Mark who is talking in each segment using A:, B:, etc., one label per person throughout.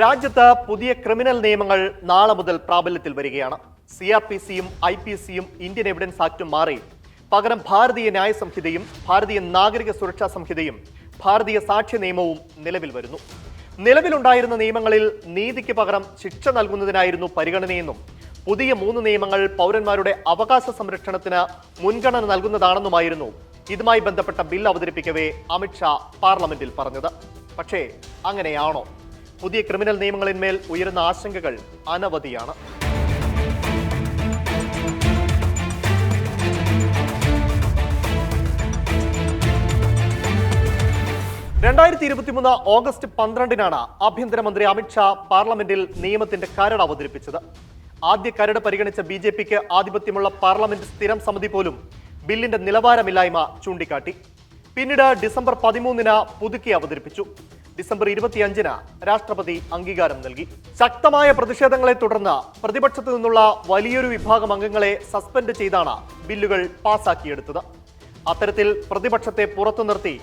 A: രാജ്യത്ത് പുതിയ ക്രിമിനൽ നിയമങ്ങൾ നാളെ മുതൽ പ്രാബല്യത്തിൽ വരികയാണ്. സി ആർ പി സിയും ഐ പി സിയും ഇന്ത്യൻ എവിഡൻസ് ആക്ടും മാറി. പകരം ഭാരതീയ ന്യായ സംഹിതയും ഭാരതീയ നാഗരിക സുരക്ഷാ സംഹിതയും ഭാരതീയ സാക്ഷ്യ നിയമവും നിലവിൽ വരുന്നു. നിലവിലുണ്ടായിരുന്ന നിയമങ്ങളിൽ നീതിക്ക് പകരം ശിക്ഷ നൽകുന്നതിനായിരുന്നു പരിഗണനയെന്നും പുതിയ മൂന്ന് നിയമങ്ങൾ പൗരന്മാരുടെ അവകാശ സംരക്ഷണത്തിന് മുൻഗണന നൽകുന്നതാണെന്നുമായിരുന്നു ഇതുമായി ബന്ധപ്പെട്ട ബിൽ അവതരിപ്പിക്കവേ അമിത്ഷാ പാർലമെന്റിൽ പറഞ്ഞത്. പക്ഷേ അങ്ങനെയാണോ? പുതിയ ക്രിമിനൽ നിയമങ്ങളിന്മേൽ ഉയരുന്ന ആശങ്കകൾ അനവധിയാണ്. രണ്ടായിരത്തി ഇരുപത്തിമൂന്ന് ഓഗസ്റ്റ് പന്ത്രണ്ടിനാണ് ആഭ്യന്തരമന്ത്രി അമിത്ഷാ പാർലമെന്റിൽ നിയമത്തിന്റെ കരട് അവതരിപ്പിച്ചത്. ആദ്യ കരട് പരിഗണിച്ച ബി ജെ പിക്ക് ആധിപത്യമുള്ള പാർലമെന്റ് സ്ഥിരം സമിതി പോലും ബില്ലിന്റെ നിലവാരമില്ലായ്മ ചൂണ്ടിക്കാട്ടി. പിന്നീട് ഡിസംബർ പതിമൂന്നിന് പുതുക്കി അവതരിപ്പിച്ചു. ഡിസംബർ ഇരുപത്തിയഞ്ചിന് രാഷ്ട്രപതി അംഗീകാരം നൽകി. ശക്തമായ പ്രതിഷേധങ്ങളെ തുടർന്ന് പ്രതിപക്ഷത്തു നിന്നുള്ള വലിയൊരു വിഭാഗം അംഗങ്ങളെ സസ്പെൻഡ് ചെയ്താണ് ബില്ലുകൾ പാസാക്കിയെടുത്തത്. അത്തരത്തിൽ പ്രതിപക്ഷത്തെ പുറത്തു നിർത്തി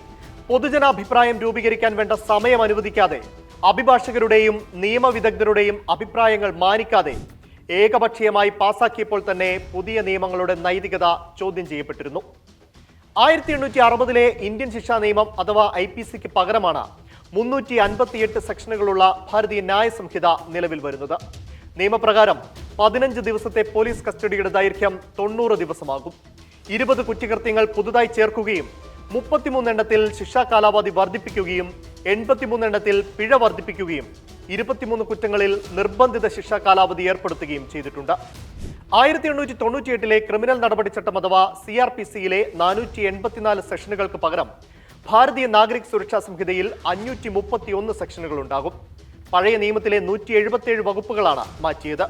A: പൊതുജനാഭിപ്രായം രൂപീകരിക്കാൻ വേണ്ട സമയം അനുവദിക്കാതെ അഭിഭാഷകരുടെയും നിയമവിദഗ്ധരുടെയും അഭിപ്രായങ്ങൾ മാനിക്കാതെ ഏകപക്ഷീയമായി പാസാക്കിയപ്പോൾ തന്നെ പുതിയ നിയമങ്ങളുടെ നൈതികത ചോദ്യം ചെയ്യപ്പെട്ടിരുന്നു. ആയിരത്തി എണ്ണൂറ്റി അറുപതിലെ ഇന്ത്യൻ ശിക്ഷാ നിയമം അഥവാ ഐ പി സിക്ക് പകരമാണ് മുന്നൂറ്റി അൻപത്തിയെട്ട് സെക്ഷനുകളുള്ള ഭാരതീയ ന്യായ സംഹിത നിലവിൽ വരുന്നത്. നിയമപ്രകാരം പതിനഞ്ച് ദിവസത്തെ പോലീസ് കസ്റ്റഡിയുടെ ദൈർഘ്യം തൊണ്ണൂറ് ദിവസമാകും. ഇരുപത് കുറ്റകൃത്യങ്ങൾ പുതുതായി ചേർക്കുകയും മുപ്പത്തിമൂന്നെണ്ണത്തിൽ ശിക്ഷാ കാലാവധി വർദ്ധിപ്പിക്കുകയും എൺപത്തിമൂന്നെണ്ണത്തിൽ പിഴ വർദ്ധിപ്പിക്കുകയും ഇരുപത്തിമൂന്ന് കുറ്റങ്ങളിൽ നിർബന്ധിത ശിക്ഷാ കാലാവധി ഏർപ്പെടുത്തുകയും ചെയ്തിട്ടുണ്ട്. ആയിരത്തി എണ്ണൂറ്റി തൊണ്ണൂറ്റിയെട്ടിലെ ക്രിമിനൽ നടപടി ചട്ടം അഥവാ സി ആർ പി സിയിലെ നാനൂറ്റി എൺപത്തിനാല് സെഷനുകൾക്ക് പകരം ഭാരതീയ നാഗരിക് സുരക്ഷാ സംഹിതയിൽ അഞ്ഞൂറ്റി മുപ്പത്തി ഒന്ന് സെക്ഷനുകൾ ഉണ്ടാകും പഴയ നിയമത്തിലെ നൂറ്റി എഴുപത്തിയേഴ് വകുപ്പുകളാണ് മാറ്റിയത്.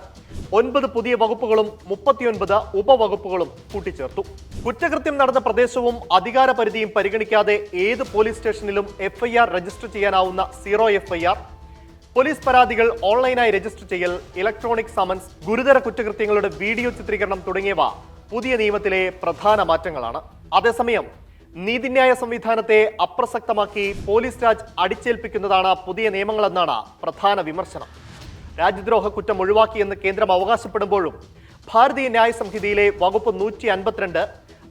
A: ഒൻപത് പുതിയ വകുപ്പുകളും മുപ്പത്തിയൊൻപത് ഉപവകുപ്പുകളും കൂട്ടിച്ചേർത്തു. കുറ്റകൃത്യം നടന്ന പ്രദേശവും അധികാര പരിധിയും പരിഗണിക്കാതെ ഏത് പോലീസ് സ്റ്റേഷനിലും എഫ്ഐആർ രജിസ്റ്റർ ചെയ്യാനാവുന്ന സീറോ എഫ്ഐആർ. പോലീസ് പരാതികൾ ഓൺലൈനായി രജിസ്റ്റർ ചെയ്യൽ ഇലക്ട്രോണിക് സമൻസ് ഗുരുതര കുറ്റകൃത്യങ്ങളുടെ വീഡിയോ ചിത്രീകരണം തുടങ്ങിയവ പുതിയ നിയമത്തിലെ പ്രധാന മാറ്റങ്ങളാണ്. അതേസമയം നീതിന്യായ സംവിധാനത്തെ അപ്രസക്തമാക്കി പോലീസ് രാജ് അടിച്ചേൽപ്പിക്കുന്നതാണ് പുതിയ നിയമങ്ങളെന്നാണ് പ്രധാന വിമർശനം. രാജ്യദ്രോഹ കുറ്റം ഒഴിവാക്കിയെന്ന് കേന്ദ്രം അവകാശപ്പെടുമ്പോഴും ഭാരതീയ ന്യായ സംഹിതയിലെ വകുപ്പ് നൂറ്റി അൻപത്തിരണ്ട്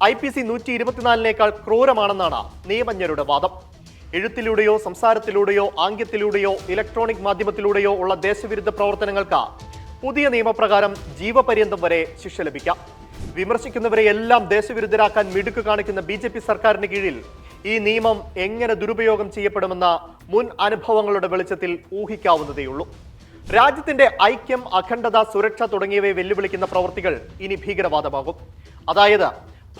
A: ഐ പി സി നൂറ്റി ഇരുപത്തിനാലിനേക്കാൾ ക്രൂരമാണെന്നാണ് നിയമജ്ഞരുടെ വാദം. എഴുത്തിലൂടെയോ സംസാരത്തിലൂടെയോ ആംഗ്യത്തിലൂടെയോ ഇലക്ട്രോണിക് മാധ്യമത്തിലൂടെയോ ഉള്ള ദേശവിരുദ്ധ പ്രവർത്തനങ്ങൾക്ക് പുതിയ നിയമപ്രകാരം ജീവപര്യന്തം വരെ ശിക്ഷ ലഭിക്കാം. വിമർശിക്കുന്നവരെ എല്ലാം ദേശവിരുദ്ധരാക്കാൻ മിടുക്ക് കാണിക്കുന്ന ബി ജെ പി സർക്കാരിന് കീഴിൽ ഈ നിയമം എങ്ങനെ ദുരുപയോഗം ചെയ്യപ്പെടുമെന്ന മുൻ അനുഭവങ്ങളുടെ വെളിച്ചത്തിൽ ഊഹിക്കാവുന്നതേയുള്ളൂ. രാജ്യത്തിന്റെ ഐക്യം അഖണ്ഡത സുരക്ഷ തുടങ്ങിയവയെ വെല്ലുവിളിക്കുന്ന പ്രവൃത്തികൾ ഇനി ഭീകരവാദമാകും. അതായത്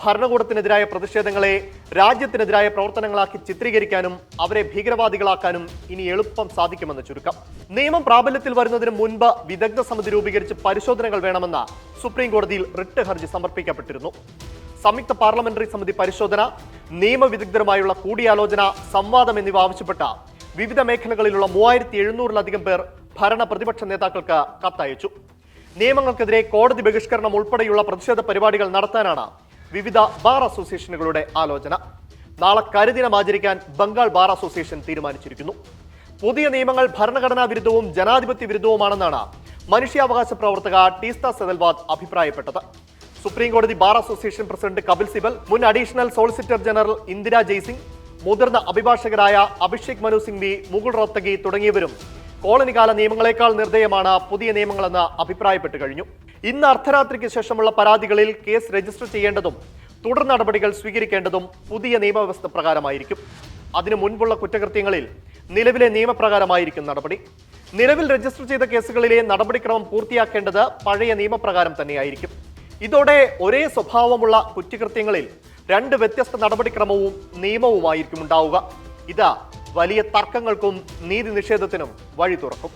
A: ഭരണകൂടത്തിനെതിരായ പ്രതിഷേധങ്ങളെ രാജ്യത്തിനെതിരായ പ്രവർത്തനങ്ങളാക്കി ചിത്രീകരിക്കാനും അവരെ ഭീകരവാദികളാക്കാനും ഇനി എളുപ്പം സാധിക്കുമെന്ന് ചുരുക്കം. നിയമം പ്രാബല്യത്തിൽ വരുന്നതിന് മുൻപ് വിദഗ്ധ സമിതി രൂപീകരിച്ച് പരിശോധനകൾ വേണമെന്ന സുപ്രീം കോടതിയിൽ റിട്ട് ഹർജി സമർപ്പിക്കപ്പെട്ടിരുന്നു. സംയുക്ത പാർലമെന്ററി സമിതി പരിശോധന നിയമവിദഗ്ധരുമായുള്ള കൂടിയാലോചന സംവാദം എന്നിവ ആവശ്യപ്പെട്ട വിവിധ മേഖലകളിലുള്ള മൂവായിരത്തി എഴുന്നൂറിലധികം പേർ ഭരണ പ്രതിപക്ഷ നേതാക്കൾക്ക് കത്തയച്ചു. നിയമങ്ങൾക്കെതിരെ കോടതി ബഹിഷ്കരണം ഉൾപ്പെടെയുള്ള പ്രതിഷേധ പരിപാടികൾ നടത്താനാണ് വിവിധ ബാർ അസോസിയേഷനുകളുടെ ആലോചന. നാളെ കരിദിനം ആചരിക്കാൻ ബംഗാൾ ബാർ അസോസിയേഷൻ തീരുമാനിച്ചിരിക്കുന്നു. പുതിയ നിയമങ്ങൾ ഭരണഘടനാ വിരുദ്ധവും ജനാധിപത്യ വിരുദ്ധവുമാണെന്നാണ് മനുഷ്യാവകാശ പ്രവർത്തക ടീസ്ത സെതൽവാദ് അഭിപ്രായപ്പെട്ടത്. സുപ്രീം കോടതി bar association president Kapil Sibal മുൻ additional solicitor general Indira Jaising മുതിർന്ന അഭിഭാഷകരായ അഭിഷേക് മനു സിംഗ്വി മുകുൾ റോത്തഗി തുടങ്ങിയവരും കോളനികാല നിയമങ്ങളെക്കാൾ നിർദ്ദയമാണ് പുതിയ നിയമങ്ങളെന്ന് അഭിപ്രായപ്പെട്ടു കഴിഞ്ഞു. ഇന്ന് അർദ്ധരാത്രിക്ക് ശേഷമുള്ള പരാതികളിൽ കേസ് രജിസ്റ്റർ ചെയ്യേണ്ടതും തുടർ നടപടികൾ സ്വീകരിക്കേണ്ടതും പുതിയ നിയമവ്യവസ്ഥ പ്രകാരമായിരിക്കും. അതിനു മുൻപുള്ള കുറ്റകൃത്യങ്ങളിൽ നിലവിലെ നിയമപ്രകാരമായിരിക്കും നടപടി. നിലവിൽ രജിസ്റ്റർ ചെയ്ത കേസുകളിലെ നടപടിക്രമം പൂർത്തിയാക്കേണ്ടത് പഴയ നിയമപ്രകാരം തന്നെയായിരിക്കും. ഇതോടെ ഒരേ സ്വഭാവമുള്ള കുറ്റകൃത്യങ്ങളിൽ രണ്ട് വ്യത്യസ്ത നടപടിക്രമവും നിയമവുമായിരിക്കും ഉണ്ടാവുക. ഇത് വലിയ തർക്കങ്ങൾക്കും നീതി നിഷേധത്തിനും വഴി തുറക്കും